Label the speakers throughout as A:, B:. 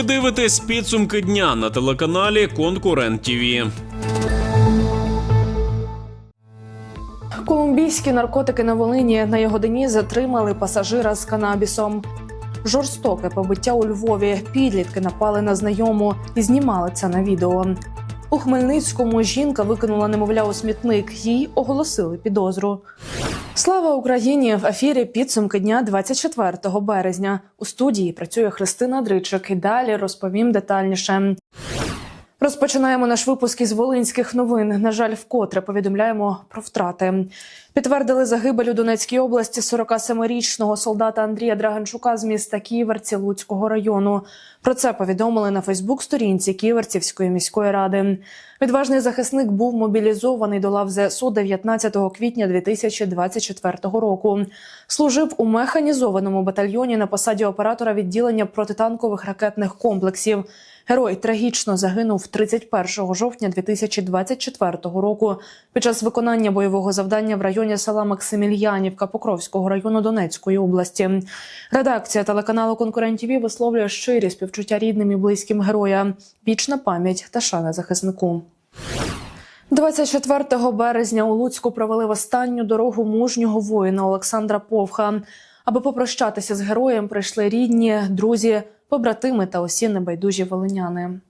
A: Ви дивитесь підсумки дня на телеканалі Конкурент ТІВІ.
B: Колумбійські наркотики на Волині на його дні затримали пасажира з канабісом. Жорстоке побиття у Львові. Підлітки напали на знайому і знімали це на відео. У Хмельницькому жінка викинула немовля у смітник. Їй оголосили підозру. Слава Україні! В ефірі підсумки дня 24 березня. У студії працює Христина Дричик. І далі розповім детальніше. Розпочинаємо наш випуск із волинських новин. На жаль, вкотре повідомляємо про втрати. Підтвердили загибель у Донецькій області 47-річного солдата Андрія Драганчука з міста Ківерці Луцького району. Про це повідомили на Фейсбук-сторінці Ківерцівської міської ради. Відважний захисник був мобілізований до лав ЗСУ 19 квітня 2024 року. Служив у механізованому батальйоні на посаді оператора відділення протитанкових ракетних комплексів. Герой трагічно загинув 31 жовтня 2024 року під час виконання бойового завдання в районі села Максимільянівка Покровського району Донецької області. Редакція телеканалу Конкурент ТІВІ висловлює щирі співчуття рідним і близьким героя. Вічна пам'ять та шана захиснику. 24 березня у Луцьку провели в останню дорогу мужнього воїна Олександра Повха. Аби попрощатися з героєм, прийшли рідні, друзі, побратими та усі небайдужі волиняни.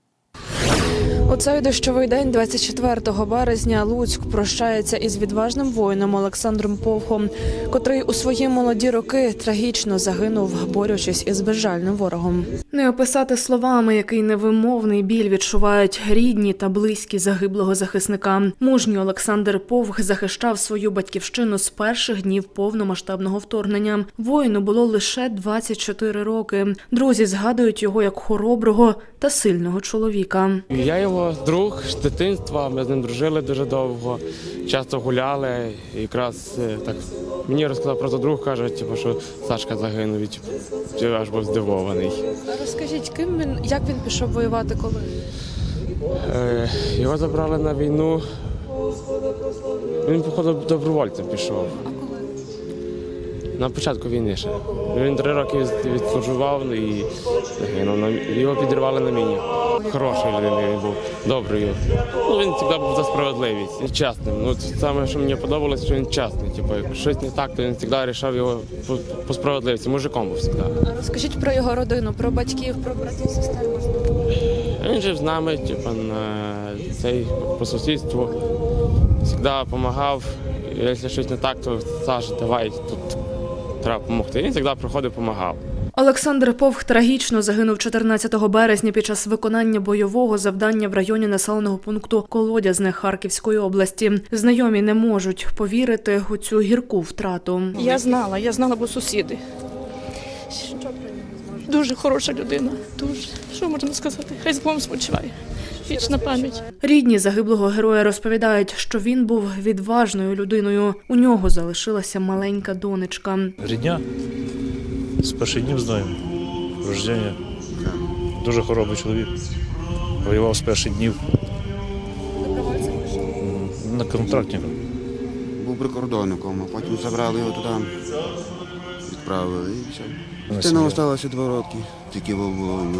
B: У цей дощовий день, 24 березня, Луцьк прощається із відважним воїном Олександром Повхом, котрий у свої молоді роки трагічно загинув, борючись із безжальним ворогом. Не описати словами, який невимовний біль відчувають рідні та близькі загиблого захисника. Мужній Олександр Повх захищав свою батьківщину з перших днів повномасштабного вторгнення. Воїну було лише 24 роки. Друзі згадують його як хороброго та сильного чоловіка.
C: Я його друг з дитинства, ми з ним дружили дуже довго, часто гуляли. І якраз е, так мені розказав просто друг, каже, типу, що Сашка загинув, і типу, я аж був здивований.
B: Розкажіть, ким він як він пішов воювати коли?
C: Е, Його забрали на війну. Він, походу, добровольцем пішов.
B: А коли?
C: На початку війни ще. Він три роки відслужував і загинув. Його підірвали на міні. Хорошою людиною він був, доброю. Ну, він завжди був за справедливість і чесним. Ну, це саме, що мені подобалось, що він чесний. Типу, як щось не так, то він завжди рішав його по, по справедливості. Мужиком був завжди.
B: А розкажіть про його родину, про батьків, про братів, сестер.
C: Він жив з нами, типу, на цей по сусідству. Завжди допомагав. Якщо щось не так, то Саша, давай тут треба допомогти. Він завжди приходив, допомагав.
B: Олександр Повх трагічно загинув 14 березня під час виконання бойового завдання в районі населеного пункту Колодязне Харківської області. Знайомі не можуть повірити у цю гірку втрату.
D: Я знала, я знала, бо сусіди. Дуже хороша людина. Дуже. Що можна сказати? Хай з Богом спочиває. Вічна пам'ять.
B: Рідні загиблого героя розповідають, що він був відважною людиною. У нього залишилася маленька донечка.
E: Рідня з перших днів знаємо. Рождення. Дуже хоробий чоловік. Воював з перших днів. На контракті.
F: Був прикордонником, а потім забрали його туди, відправили і все.
E: На
F: Дитина
E: сім'ю.
F: залишилося два роки, тільки було. Ну, да.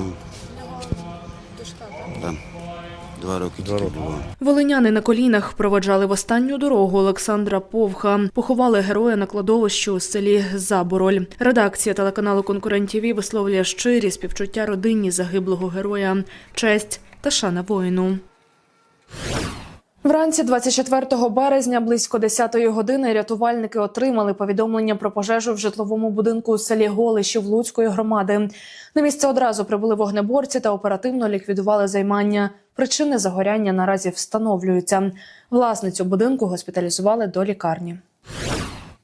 F: Два роки
E: Два
F: тільки
E: роки.
F: було.
B: Волиняни на колінах проведжали в останню дорогу Олександра Повха. Поховали героя на кладовищі у селі Забороль. Редакція телеканалу Конкурент ТІВІ висловлює щирі співчуття родині загиблого героя, честь та шана воїну. Вранці 24 березня близько 10-ї години рятувальники отримали повідомлення про пожежу в житловому будинку у селі Голишів Луцької громади. На місце одразу прибули вогнеборці та оперативно ліквідували займання. Причини загоряння наразі встановлюються. Власницю будинку госпіталізували до лікарні.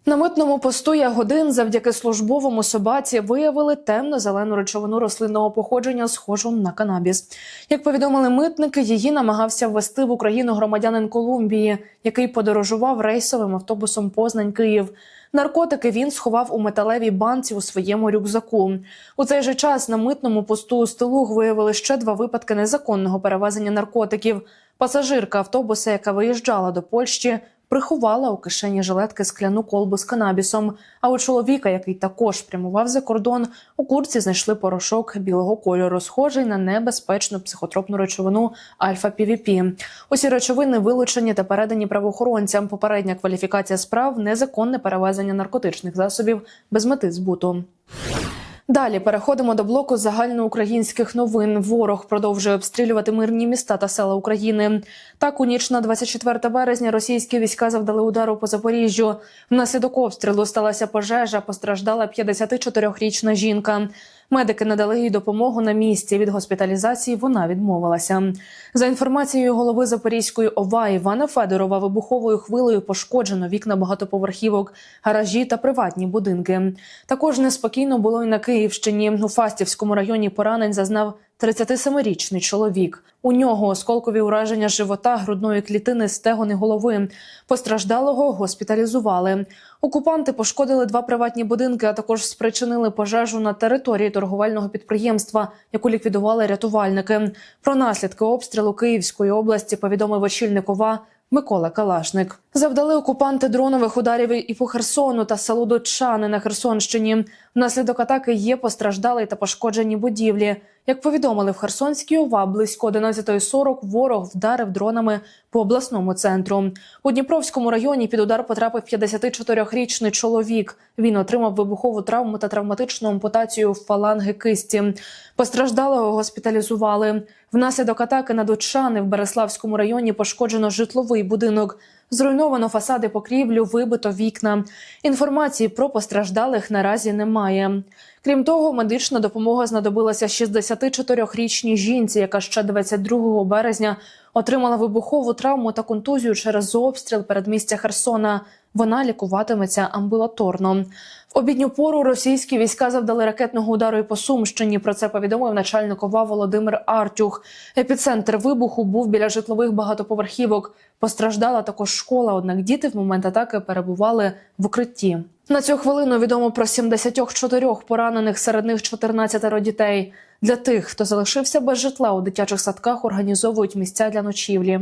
B: На митному посту Ягодин завдяки службовому собаці виявили темно-зелену речовину рослинного походження, схожу на канабіс. Як повідомили митники, її намагався ввести в Україну громадянин Колумбії, який подорожував рейсовим автобусом Познань-Київ. Наркотики він сховав у металевій банці у своєму рюкзаку. У цей же час на митному посту у Стилуг виявили ще два випадки незаконного перевезення наркотиків. Пасажирка автобуса, яка виїжджала до Польщі, приховала у кишені жилетки скляну колбу з канабісом. А у чоловіка, який також прямував за кордон, у курці знайшли порошок білого кольору, схожий на небезпечну психотропну речовину альфа-півіпі. Усі речовини вилучені та передані правоохоронцям. Попередня кваліфікація справ незаконне перевезення наркотичних засобів без мети збуту. Далі переходимо до блоку загальноукраїнських новин. Ворог продовжує обстрілювати мирні міста та села України. Так, у ніч на 24 березня російські війська завдали удару по Запоріжжю. Внаслідок обстрілу сталася пожежа. Постраждала 54-річна жінка. Медики надали їй допомогу на місці. Від госпіталізації вона відмовилася. За інформацією голови Запорізької ОВА Івана Федорова, вибуховою хвилею пошкоджено вікна багатоповерхівок, гаражі та приватні будинки. Також неспокійно було і на Київщині. У Фастівському районі поранень зазнав 37-річний чоловік. У нього осколкові ураження живота, грудної клітини, стегон і голови. Постраждалого госпіталізували. Окупанти пошкодили два приватні будинки, а також спричинили пожежу на території торговельного підприємства, яку ліквідували рятувальники. Про наслідки обстрілу Київської області повідомив очільник ОВА Микола Калашник. Завдали окупанти дронових ударів і по Херсону та селу Дочани на Херсонщині. Внаслідок атаки є постраждалі та пошкоджені будівлі. Як повідомили в Херсонській ОВА, близько 11.40 ворог вдарив дронами по обласному центру. У Дніпровському районі під удар потрапив 54-річний чоловік. Він отримав вибухову травму та травматичну ампутацію фаланги кисті. Постраждалого госпіталізували. Внаслідок атаки на Дочани в Береславському районі пошкоджено житловий будинок. Зруйновано фасади покрівлю, вибито вікна. Інформації про постраждалих наразі немає. Крім того, медична допомога знадобилася 64-річній жінці, яка ще 22 березня отримала вибухову травму та контузію через обстріл передмістя Херсона. Вона лікуватиметься амбулаторно. В обідню пору російські війська завдали ракетного удару і по Сумщині. Про це повідомив начальник ОВА Володимир Артюх. Епіцентр вибуху був біля житлових багатоповерхівок. Постраждала також школа. Однак діти в момент атаки перебували в укритті. На цю хвилину відомо про 74 поранених, серед них 14 дітей. Для тих, хто залишився без житла у дитячих садках, організовують місця для ночівлі.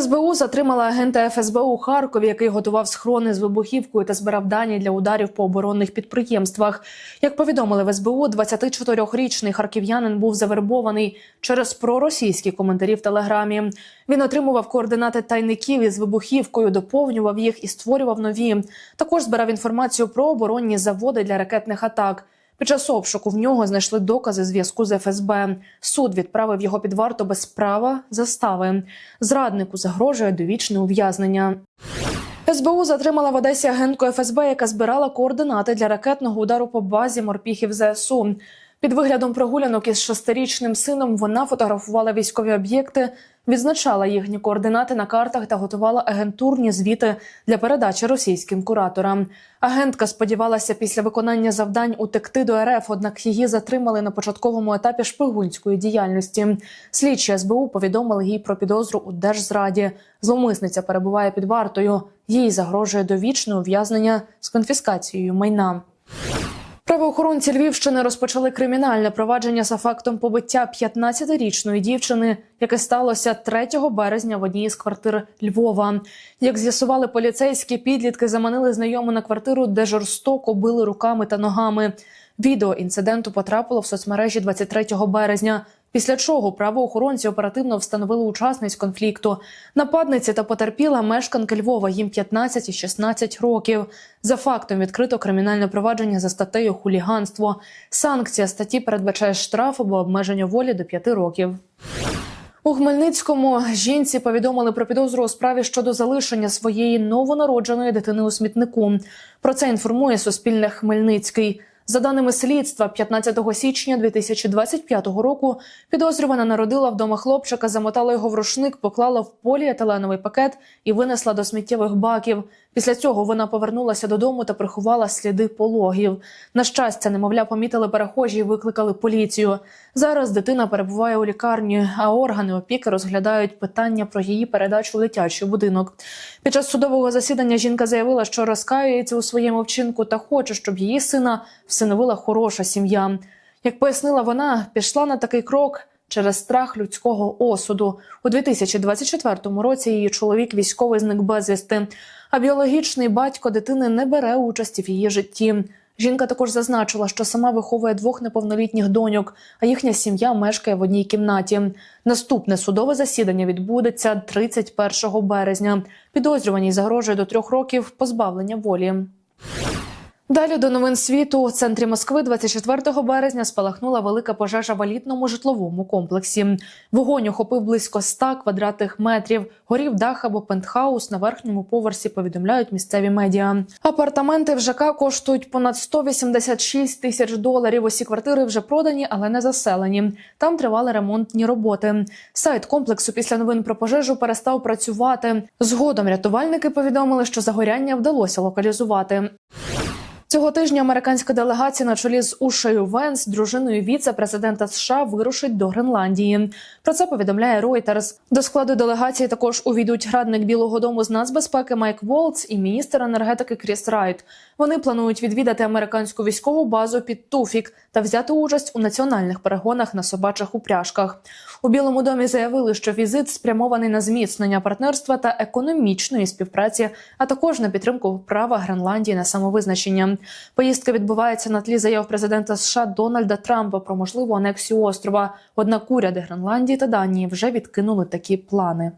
B: СБУ затримала агента ФСБ у Харкові, який готував схорони з вибухівкою та збирав дані для ударів по оборонних підприємствах. Як повідомили в СБУ, 24-річний харків'янин був завербований через проросійські коментарі в телеграмі. Він отримував координати тайників із вибухівкою, доповнював їх і створював нові. Також збирав інформацію про оборонні заводи для ракетних атак. Під час обшуку в нього знайшли докази зв'язку з ФСБ. Суд відправив його під варту без права застави. Зраднику загрожує довічне ув'язнення. СБУ затримала в Одесі агентку ФСБ, яка збирала координати для ракетного удару по базі морпіхів ЗСУ. Під виглядом прогулянок із шестирічним сином вона фотографувала військові об'єкти, відзначала їхні координати на картах та готувала агентурні звіти для передачі російським кураторам. Агентка сподівалася після виконання завдань утекти до РФ, однак її затримали на початковому етапі шпигунської діяльності. Слідчі СБУ повідомили їй про підозру у держзраді. Зловмисниця перебуває під вартою. Їй загрожує довічне ув'язнення з конфіскацією майна. Правоохоронці Львівщини розпочали кримінальне провадження за фактом побиття 15-річної дівчини, яке сталося 3 березня в одній з квартир Львова. Як з'ясували поліцейські, підлітки заманили знайому на квартиру, де жорстоко били руками та ногами. Відео інциденту потрапило в соцмережі 23 березня. Після чого правоохоронці оперативно встановили учасниць конфлікту. Нападниці та потерпіла мешканки Львова. Їм 15 і 16 років. За фактом відкрито кримінальне провадження за статтею хуліганство. Санкція статті передбачає штраф або обмеження волі до 5 років. У Хмельницькому жінці повідомили про підозру у справі щодо залишення своєї новонародженої дитини у смітнику. Про це інформує Суспільне Хмельницький. За даними слідства, 15 січня 2025 року підозрювана народила вдома хлопчика, замотала його в рушник, поклала в поліетиленовий пакет і винесла до сміттєвих баків. Після цього вона повернулася додому та приховала сліди пологів. На щастя, немовля помітили перехожі і викликали поліцію. Зараз дитина перебуває у лікарні, а органи опіки розглядають питання про її передачу у дитячий будинок. Під час судового засідання жінка заявила, що розкаюється у своєму вчинку та хоче, щоб її сина всиновила хороша сім'я. Як пояснила вона, пішла на такий крок через страх людського осуду. У 2024 році її чоловік військовий зник безвісти, а біологічний батько дитини не бере участі в її житті. Жінка також зазначила, що сама виховує двох неповнолітніх доньок, а їхня сім'я мешкає в одній кімнаті. Наступне судове засідання відбудеться 31 березня. Підозрюваній загрожує до трьох років позбавлення волі. Далі до новин світу у центрі Москви 24 березня спалахнула велика пожежа в елітному житловому комплексі. Вогонь охопив близько 100 квадратних метрів. Горів дах або пентхаус на верхньому поверсі. Повідомляють місцеві медіа. Апартаменти в ЖК коштують понад 186 тисяч доларів. Усі квартири вже продані, але не заселені. Там тривали ремонтні роботи. Сайт комплексу після новин про пожежу перестав працювати. Згодом рятувальники повідомили, що загоряння вдалося локалізувати. Цього тижня американська делегація на чолі з Ушею Венс, дружиною віце-президента США, вирушить до Гренландії. Про це повідомляє Reuters. До складу делегації також увійдуть радник Білого Дому з нацбезпеки Майк Волц і міністр енергетики Кріс Райт. Вони планують відвідати американську військову базу під Туфік та взяти участь у національних перегонах на собачих упряжках. У Білому домі заявили, що візит спрямований на зміцнення партнерства та економічної співпраці, а також на підтримку права Гренландії на самовизначення. Поїздка відбувається на тлі заяв президента США Дональда Трампа про можливу анексію острова. Однак уряди Гренландії та Данії вже відкинули такі плани.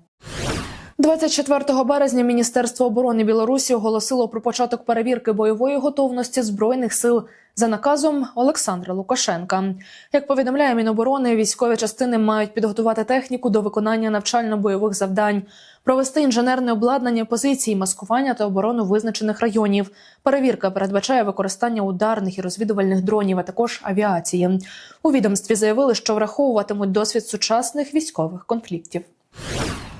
B: 24 березня Міністерство оборони Білорусі оголосило про початок перевірки бойової готовності збройних сил за наказом Олександра Лукашенка. Як повідомляє Міноборони, військові частини мають підготувати техніку до виконання навчально-бойових завдань, провести інженерне обладнання позицій, маскування та оборону визначених районів. Перевірка передбачає використання ударних і розвідувальних дронів, а також авіації. У відомстві заявили, що враховуватимуть досвід сучасних військових конфліктів.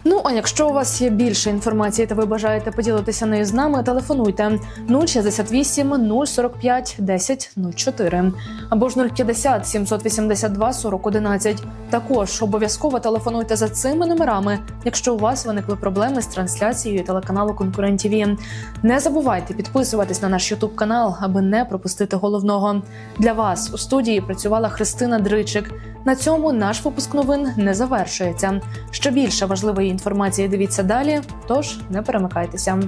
B: Ну а якщо у вас є більше інформації та ви бажаєте поділитися нею з нами, телефонуйте 068 045 10 04 або ж 050 782 40 11. Також обов'язково телефонуйте за цими номерами, якщо у вас виникли проблеми з трансляцією телеканалу Конкурент ТВ. Не забувайте підписуватись на наш Ютуб канал, аби не пропустити головного. Для вас у студії працювала Христина Дричик. На цьому наш випуск новин не завершується. Ще більше важливої інформації дивіться далі, тож не перемикайтеся.